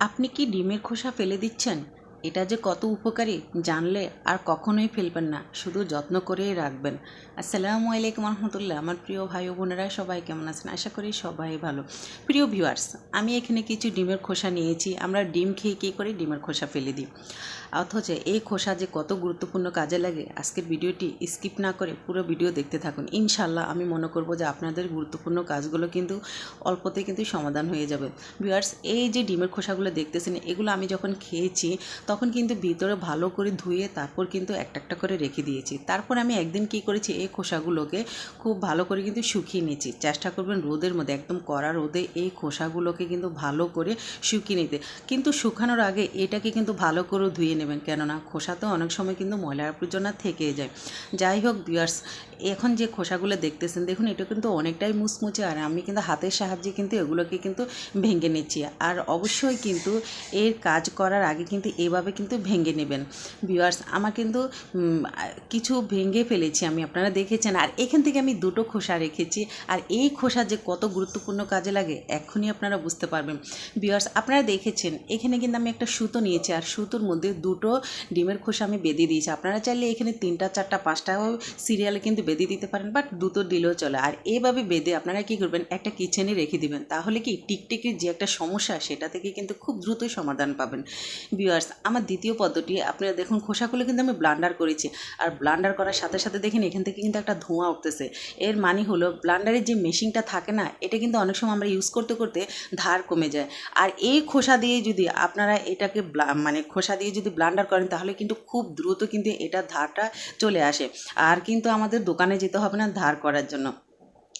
আপনি কি ডিমের খোসা ফেলে দিচ্ছেন? এটা যে কত উপকারী, জানলে আর কখনোই ফেলবেন না। শুধু যত্ন করেই রাখবেন। আসসালামু আলাইকুম রহমতুল্লাহ। আমার প্রিয় ভাই বোনেরা, সবাই কেমন আছেন? আশা করি সবাই ভালো। প্রিয় ভিউয়ার্স, আমি এখানে কিছু ডিমের খোসা নিয়েছি। আমরা ডিম খেয়ে কী করি ডিমের খোসা ফেলে দিই? অথচ এই খোসা যে কত গুরুত্বপূর্ণ কাজে লাগে, আজকের ভিডিওটি স্কিপ না করে পুরো ভিডিও দেখতে থাকুন। ইনশাল্লাহ আমি মনে করব যে আপনাদের গুরুত্বপূর্ণ কাজগুলো কিন্তু অল্পতে কিন্তু সমাধান হয়ে যাবে। ভিউয়ার্স, এই যে ডিমের খোসাগুলো দেখতেছেন, এগুলো আমি যখন খেয়েছি তখন কিন্তু ভিতরে ভালো করে ধুয়ে তারপর কিন্তু একটা একটা করে রেখে দিয়েছি। তারপর আমি একদিন কি করেছি, এই খোসাগুলোকে খুব ভালো করে কিন্তু শুকিয়ে নিয়েছি। চেষ্টা করবেন রোদের মধ্যে, একদম কড়া রোদে এই খোসাগুলোকে কিন্তু ভালো করে শুকিয়ে নিতে। কিন্তু শুকানোর আগে এটাকে কিন্তু ভালো করে ধুয়ে নেবেন। কেননা খোসা তো অনেক সময় কিন্তু ময়লা আবর্জনা থেকে যায়। যাই হোক বিয়ার্স এখন যে খোসাগুলো দেখতেছেন, দেখুন এটা কিন্তু অনেকটাই মুচমুচে আর আমি কিন্তু হাতের সাহায্যে কিন্তু এগুলোকে কিন্তু ভেঙে নিচ্ছি। আর অবশ্যই কিন্তু এর কাজ করার আগে কিন্তু এভাবে কিন্তু ভেঙে নেবেন। ভিউয়ার্স আমার কিন্তু কিছু ভেঙে ফেলেছি আমি, আপনারা দেখেছেন। আর এখান থেকে আমি দুটো খোসা রেখেছি। আর এই খোসা যে কত গুরুত্বপূর্ণ কাজে লাগে, এখনই আপনারা বুঝতে পারবেন। ভিউয়ার্স আপনারা দেখেছেন, এখানে কিন্তু আমি একটা সুতো নিয়েছি। আর সুতোর মধ্যে দুটো ডিমের খোসা আমি বেঁধে দিয়েছি। আপনারা চাইলে এখানে তিনটা, চারটা পাঁচটাও সিরিয়ালে কিন্তু বেঁধে দিতে পারেন, বাট দুটো দিলেও চলে। আর এভাবে বেঁধে আপনারা কি করবেন, একটা কিচেনে রেখে দিবেন। তাহলে কি টিকটিকির যে একটা সমস্যা, সেটা থেকে কিন্তু খুব দ্রুতই সমাধান পাবেন। ভিউয়ার্স আমার দ্বিতীয় পদ্ধতি, আপনারা দেখুন খোসাগুলো কিন্তু আমি ব্লান্ডার করেছি। আর ব্লান্ডার করার সাথে সাথে দেখেন এখান থেকে কিন্তু একটা ধোঁয়া উঠতেছে। এর মানে হলো ব্লান্ডারের যে মেশিনটা থাকে না, এটা কিন্তু অনেক সময় আমরা ইউজ করতে করতে ধার কমে যায়। আর এই খোসা দিয়ে যদি আপনারা এটাকে মানে খোসা দিয়ে যদি ব্লান্ডার করেন, তাহলে কিন্তু খুব দ্রুত কিন্তু এটা ধারটা চলে আসে। আর কিন্তু আমাদের দোকানে যেতে হবে না ধার করার জন্য।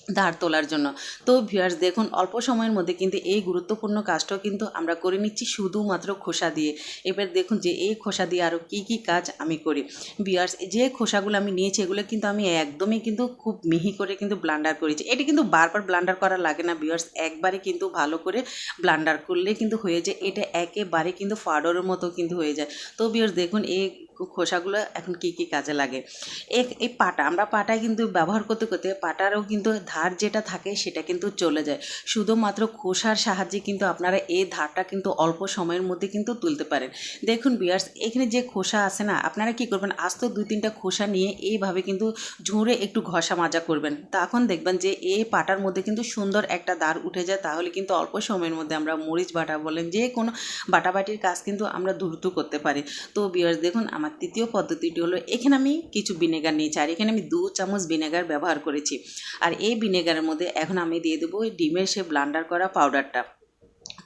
ধার তোলার জন্য। তো ভিউয়ার্স দেখুন, অল্প সময়ের মধ্যে কিন্তু এই গুরুত্বপূর্ণ কাজটাও কিন্তু আমরা করে নিচ্ছি শুধুমাত্র খোসা দিয়ে। এবার দেখুন যে এই খোসা দিয়ে আরও কী কী কাজ আমি করি। ভিউয়ার্স যে খোসাগুলো আমি নিয়েছি, এগুলো কিন্তু আমি একদমই কিন্তু খুব মিহি করে কিন্তু ব্লান্ডার করেছি। এটা কিন্তু বারবার ব্লান্ডার করা লাগে না ভিউয়ার্স একবারে কিন্তু ভালো করে ব্লান্ডার করলে কিন্তু হয়ে যায়। এটা একেবারে কিন্তু ফাডরের মতো কিন্তু হয়ে যায়। তো ভিউয়ার্স দেখুন, এই খোসাগুলো এখন কি কি কাজে লাগে। এই পাটা, আমরা পাটায় কিন্তু ব্যবহার করতে করতে পাটারও কিন্তু ধার যেটা থাকে সেটা কিন্তু চলে যায়। শুধুমাত্র খোসার সাহায্যে কিন্তু আপনারা এই ধারটা কিন্তু অল্প সময়ের মধ্যে কিন্তু তুলতে পারেন। দেখুন বিয়ার্স এখানে যে খোসা আছে না, আপনারা কি করবেন, আস্ত দুই তিনটা খোসা নিয়ে এইভাবে কিন্তু ঝুঁড়ে একটু ঘষা মাজা করবেন। তখন দেখবেন যে এই পাটার মধ্যে কিন্তু সুন্দর একটা দাঁড় উঠে যায়, তাহলে কিন্তু অল্প সময়ের মধ্যে আমরা মরিচ বাটা বলেন, যে কোনো বাটাবাটির কাজ কিন্তু আমরা দ্রুত করতে পারি। তো বিয়ার্স দেখুন আমার তৃতীয় পদ্ধতিটি হলো, এখানে আমি কিছু ভিনেগার নিয়েছি, আর এখানে আমি দু চামচ ভিনেগার ব্যবহার করেছি। আর এই ভিনেগারের মধ্যে এখন আমি দিয়ে দেবো ওই ডিমের সে ব্লান্ডার করা পাউডারটা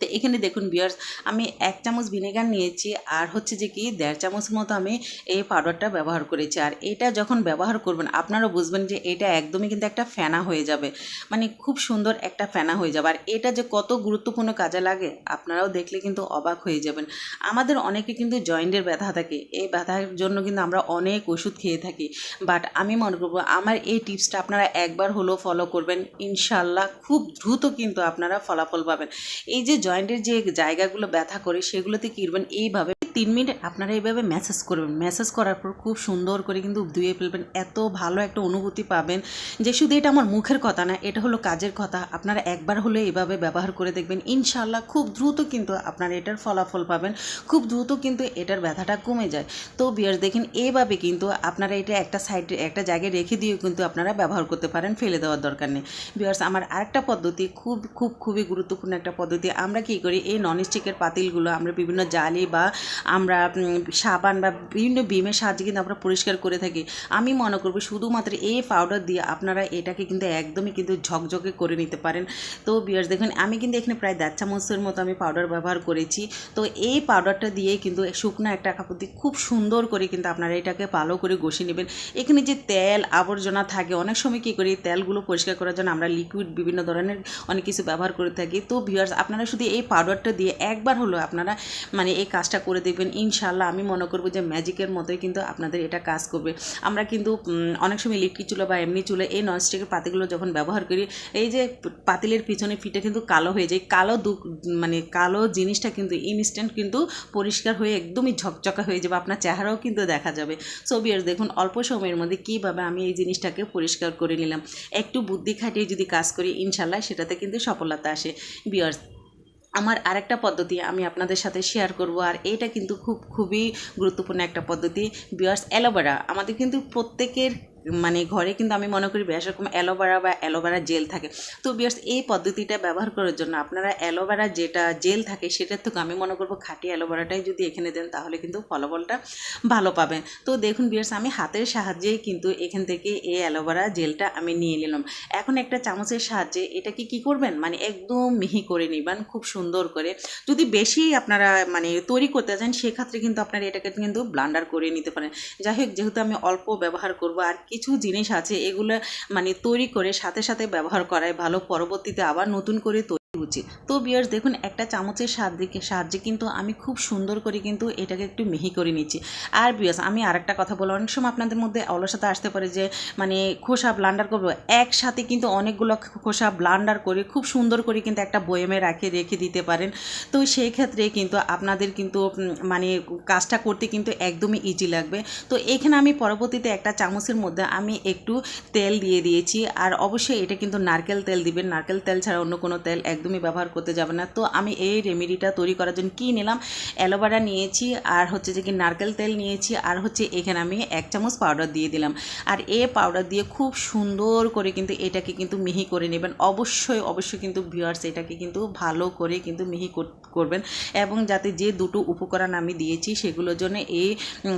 তো এখানে দেখুন বিয়ার্স আমি এক চামচ ভিনেগার নিয়েছি, আর হচ্ছে যে কি দেড় চামচ মতো আমি এই পাউডারটা ব্যবহার করেছি। আর এটা যখন ব্যবহার করবেন আপনারা বুঝবেন যে এটা একদমই কিন্তু একটা ফেনা হয়ে যাবে। মানে খুব সুন্দর একটা ফেনা হয়ে যাবে। আর এটা যে কত গুরুত্বপূর্ণ কাজে লাগে, আপনারাও দেখলে কিন্তু অবাক হয়ে যাবেন। আমাদের অনেকে কিন্তু জয়েন্টের ব্যথা থাকে। এই ব্যথার জন্য কিন্তু আমরা অনেক ওষুধ খেয়ে থাকি। বাট আমি মনে করব, আমার এই টিপসটা আপনারা একবার হলেও ফলো করবেন। ইনশাল্লাহ খুব দ্রুত কিন্তু আপনারা ফলাফল পাবেন। এই যে জয়েন্টের যে জায়গাগুলো ব্যথা করে সেগুলোতে কি করবেন? এইভাবে তিন মিনিট আপনারা এইভাবে ম্যাসেজ করবেন। ম্যাসেজ করার পর খুব সুন্দর করে কিন্তু ধুয়ে ফেলবেন। এত ভালো একটা অনুভূতি পাবেন যে শুধু এটা আমার মুখের কথা না, এটা হলো কাজের কথা। আপনারা একবার হলে এভাবে ব্যবহার করে দেখবেন। ইনশাল্লাহ খুব দ্রুত কিন্তু আপনারা এটার ফলাফল পাবেন। খুব দ্রুত কিন্তু এটার ব্যথাটা কমে যায়। তো বিয়ার্স দেখেন এইভাবে কিন্তু আপনারা এটা একটা সাইডে একটা জায়গায় রেখে দিয়েও কিন্তু আপনারা ব্যবহার করতে পারেন। ফেলে দেওয়ার দরকার নেই। বিয়ার্স আমার আরেকটা পদ্ধতি, খুব খুব, খুবই গুরুত্বপূর্ণ একটা পদ্ধতি। আমরা কী করি, এই ননস্টিকের পাতিলগুলো আমরা বিভিন্ন জালি বা আমরা সাবান বা বিভিন্ন বিমের সাহায্যে কিন্তু আমরা পরিষ্কার করে থাকি। আমি মনে করব শুধুমাত্র এই পাউডার দিয়ে আপনারা এটাকে কিন্তু একদমই কিন্তু ঝকঝকে করে নিতে পারেন। তো বিয়ার্স দেখুন, আমি কিন্তু এখানে প্রায় দেড় চামচের মতো আমি পাউডার ব্যবহার করেছি। তো এই পাউডারটা দিয়ে কিন্তু শুকনো একটা কাপড় দিয়ে খুব সুন্দর করে কিন্তু আপনারা এটাকে ভালো করে ঘষে নেবেন। এখানে যে তেল আবর্জনা থাকে, অনেক সময় কী করি, তেলগুলো পরিষ্কার করার জন্য আমরা লিকুইড বিভিন্ন ধরনের অনেক কিছু ব্যবহার করে থাকি। তো ভিউয়ার্স আপনারা শুধু এই পাউডারটা দিয়ে একবার হলো আপনারা মানে এই কাজটা করে দেখবেন ইনশাল্লাহ আমি মনে করব যে ম্যাজিকের মতোই কিন্তু আপনাদের এটা কাজ করবে। আমরা কিন্তু অনেক সময় ইলেকট্রিক চুলো বা এমনি চুলো এই ননস্টিকের পাতিগুলো যখন ব্যবহার করি, এই যে পাতিলের পিছনে ফিটে কিন্তু কালো হয়ে যায়। কালো দু মানে কালো জিনিসটা কিন্তু ইনস্ট্যান্ট কিন্তু পরিষ্কার হয়ে একদমই ঝকঝকা হয়ে যাবে, আপনার চেহারাও কিন্তু দেখা যাবে। সো বিয়ার্স দেখুন, অল্প সময়ের মধ্যে কীভাবে আমি এই জিনিসটাকে পরিষ্কার করে নিলাম। একটু বুদ্ধি খাটিয়ে যদি কাজ করি ইনশাল্লাহ সেটাতে কিন্তু সফলতা আসে। বিয়ার্স আমার আরেকটা পদ্ধতি আমি আপনাদের সাথে শেয়ার করব, আর এটা কিন্তু খুব, খুবই গুরুত্বপূর্ণ একটা পদ্ধতি। বিয়ার্স অ্যালোভেরা আমাদের কিন্তু প্রত্যেকের মানে ঘরে কিন্তু আমি মনে করি বেশ রকম অ্যালোভেরা বা অ্যালোভেরা জেল থাকে। তো বিয়ার্স এই পদ্ধতিটা ব্যবহার করার জন্য আপনারা অ্যালোভেরা যেটা জেল থাকে সেটার থেকে আমি মনে করব খাঁটি অ্যালোভেরাটাই যদি এখানে দেন তাহলে কিন্তু ফলাফলটা ভালো পাবেন। তো দেখুন বিয়ার্স আমি হাতের সাহায্যেই কিন্তু এখান থেকে এই অ্যালোভেরা জেলটা আমি নিয়ে নিলাম। এখন একটা চামচের সাহায্যে এটাকে কি করবেন? মানে একদম মিহি করে নিবেন, খুব সুন্দর করে। যদি বেশি আপনারা মানে তৈরি করতে চান, সেক্ষেত্রে কিন্তু আপনারা এটাকে কিন্তু ব্লান্ডার করে নিতে পারেন। যাই হোক, যেহেতু আমি অল্প ব্যবহার করব, আর কিছু জিনিস আছে, এগুলো মানে তৈরি করে সাথে সাথে ব্যবহার করাই ভালো। পরবর্তীতে আবার নতুন করে উচিত। তো বিয়ার্স দেখুন, একটা চামচের সাহায্যে সাহায্যে কিন্তু আমি খুব সুন্দর করে কিন্তু এটাকে একটু মিহি করে নিচ্ছি। আর বিয়ার্স আমি আরেকটা কথা বলব। অনেক সময় আপনাদের মধ্যে অলসতা আসতে পারে যে মানে খোসা ব্লান্ডার করব। একসাথে কিন্তু অনেকগুলো খোসা ব্লান্ডার করে খুব সুন্দর করে কিন্তু একটা বয়েমে রাখে রেখে দিতে পারেন। তো সেই ক্ষেত্রে কিন্তু আপনাদের কিন্তু মানে কাজটা করতে কিন্তু একদমই ইজি লাগবে। তো এখানে আমি পরবর্তীতে একটা চামচের মধ্যে আমি একটু তেল দিয়ে দিয়েছি। আর অবশ্যই এটা কিন্তু নারকেল তেল দিবেন। নারকেল তেল ছাড়া অন্য কোনো তেল একদমই ব্যবহার করতে যাবে না। তো আমি এই রেমেডিটা তৈরি করার জন্য কী নিলাম? অ্যালোভেরা নিয়েছি, আর হচ্ছে যে কি নারকেল তেল নিয়েছি, আর হচ্ছে এখানে আমি এক চামচ পাউডার দিয়ে দিলাম। আর এ পাউডার দিয়ে খুব সুন্দর করে কিন্তু এটাকে কিন্তু মিহি করে নেবেন। অবশ্যই অবশ্যই কিন্তু ভিউয়ার্স এটাকে কিন্তু ভালো করে কিন্তু মিহি কর- করবেন। এবং যাতে যে দুটো উপকরণ আমি দিয়েছি সেগুলোর জন্য এই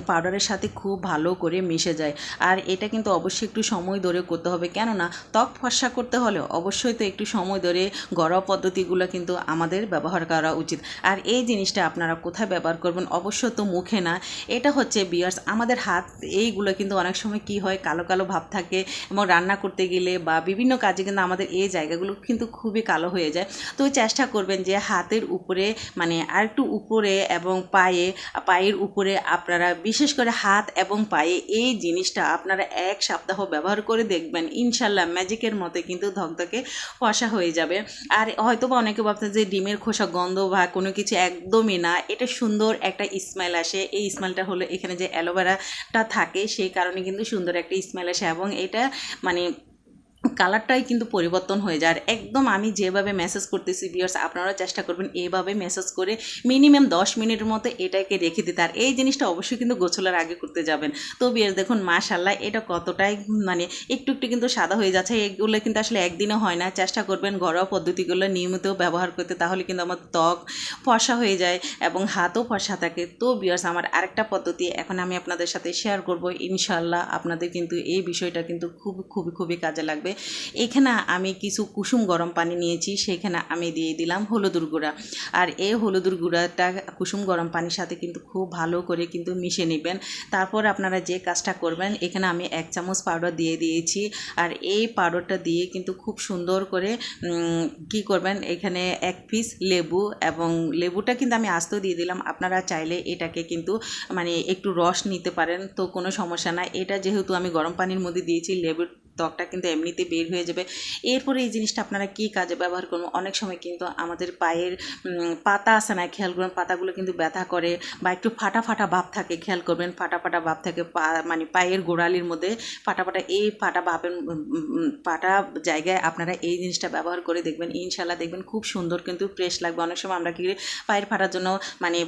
পাউডারের সাথে খুব ভালো করে মিশে যায়। আর এটা কিন্তু অবশ্যই একটু সময় ধরে করতে হবে। কেননা ত্বক ফর্সা করতে হলে অবশ্যই তো একটু সময় ধরে ঘরোয়া পদ্ধতিগুলো কিন্তু আমাদের ব্যবহার করা উচিত। আর এই জিনিসটা আপনারা কোথায় ব্যবহার করবেন অবশ্য তো মুখে না। এটা হচ্ছে বিয়ার্স, আমাদের হাত, এইগুলো কিন্তু অনেক সময় কি হয়, কালো কালো ভাব থাকে এবং রান্না করতে গেলে বা বিভিন্ন কাজে কিন্তু আমাদের এই জায়গাগুলো কিন্তু খুবই কালো হয়ে যায়। তো চেষ্টা করবেন যে হাতের উপরে মানে আর একটু উপরে এবং পায়ে, পায়ের উপরে আপনারা বিশেষ করে হাত এবং পায়ে এই জিনিসটা আপনারা এক সপ্তাহ ব্যবহার করে দেখবেন। ইনশাল্লাহ ম্যাজিকের মতে কিন্তু ধকধকে ফসা হয়ে যাবে। আর হয়তো বা অনেকে ভাবতেন যে ডিমের খোসা গন্ধ বা কোনো কিছু একদমই না। এটা সুন্দর একটা স্মেল আসে। এই স্মেলটা হলো এখানে যে অ্যালোভেরাটা থাকে, সেই কারণে কিন্তু সুন্দর একটা স্মেল আসে এবং এটা মানে কালারটাই কিন্তু পরিবর্তন হয়ে যায়। আর একদম আমি যেভাবে মেসেজ করতেছি বিয়ার্স আপনারা চেষ্টা করবেন এইভাবে মেসেজ করে মিনিমাম দশ মিনিটের মতো এটাকে রেখে দিতে। আর এই জিনিসটা অবশ্যই কিন্তু গোছলার আগে করতে যাবেন। তো বিয়ার্স দেখুন মাশাল্লাহ এটা কতটাই মানে একটু একটু কিন্তু সাদা হয়ে যাচ্ছে। এগুলো কিন্তু আসলে একদিনও হয় না। চেষ্টা করবেন ঘরোয়া পদ্ধতিগুলো নিয়মিত ব্যবহার করতে, তাহলে কিন্তু আমার ত্বক ফর্সা হয়ে যায় এবং হাতও ফর্সা থাকে। তো বিয়ার্স আমার আরেকটা পদ্ধতি এখন আমি আপনাদের সাথে শেয়ার করব। ইনশাল্লাহ আপনাদের কিন্তু এই বিষয়টা কিন্তু খুব খুবই খুবই কাজে লাগবে। এখানে আমি কিছু কুসুম গরম পানি নিয়েছি, সেখানে আমি দিয়ে দিলাম হলুদুর গুঁড়া। আর এই হলুদুর গুঁড়াটা কুসুম গরম পানির সাথে কিন্তু খুব ভালো করে কিন্তু মিশে নেবেন। তারপর আপনারা যে কাজটা করবেন, এখানে আমি এক চামচ পাউডার দিয়ে দিয়েছি। আর এই পাউডারটা দিয়ে কিন্তু খুব সুন্দর করে কি করবেন, এখানে এক পিস লেবু এবং লেবুটা কিন্তু আমি আস্ত দিয়ে দিলাম। আপনারা চাইলে এটাকে কিন্তু মানে একটু রস নিতে পারেন, তো কোনো সমস্যা নাই। এটা যেহেতু আমি গরম পানির মধ্যে দিয়েছি, লেবুর ত্বকটা কিন্তু এমনিতে বের হয়ে যাবে। এরপরে এই জিনিসটা আপনারা কী কাজে ব্যবহার করবেন? অনেক সময় কিন্তু আমাদের পায়ের পাতা আছে না, খেয়াল করবেন পাতাগুলো কিন্তু ব্যথা করে বা একটু ফাটা ফাটা ভাব থাকে, খেয়াল করবেন। ফাটা ফাটা ভাব থাকে পা মানে পায়ের গোড়ালির মধ্যে। ফাটা ফাটা, এই ফাটা ভাবের ফাটা জায়গায় আপনারা এই জিনিসটা ব্যবহার করে দেখবেন। ইনশাল্লাহ দেখবেন খুব সুন্দর কিন্তু ফ্রেশ লাগবে। অনেক সময় আমরা কি পায়ের ফাটার জন্য মানে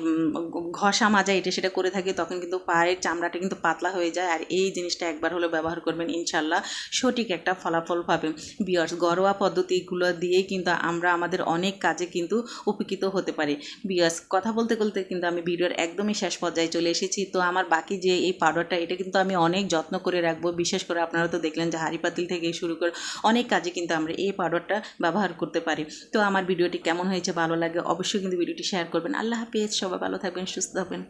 ঘষা মাজা এটা সেটা করে থাকি, তখন কিন্তু পায়ের চামড়াটা কিন্তু পাতলা হয়ে যায়। আর এই জিনিসটা একবার হলে ব্যবহার করবেন ইনশাল্লাহ সঠিক একটা ফলাফল পাবেন বিয়ার্স, ঘরোয়া পদ্ধতিগুলো দিয়েই কিন্তু আমরা আমাদের অনেক কাজে কিন্তু উপকৃত হতে পারি। বিয়ার্স, কথা বলতে বলতে কিন্তু আমি ভিডিওর একদমই শেষ পর্যায়ে চলে এসেছি। তো আমার বাকি যে এই পাউডারটা এটা কিন্তু আমি অনেক যত্ন করে রাখব। বিশেষ করে আপনারা তো দেখলেন যে হাঁড়ি পাতিল থেকে শুরু করে অনেক কাজে কিন্তু আমরা এই পাউডারটা ব্যবহার করতে পারি। তো আমার ভিডিওটি কেমন হয়েছে, ভালো লাগে অবশ্যই কিন্তু ভিডিওটি শেয়ার করবেন। আল্লাহ হাফিজ, সবাই ভালো থাকবেন, সুস্থ থাকবেন।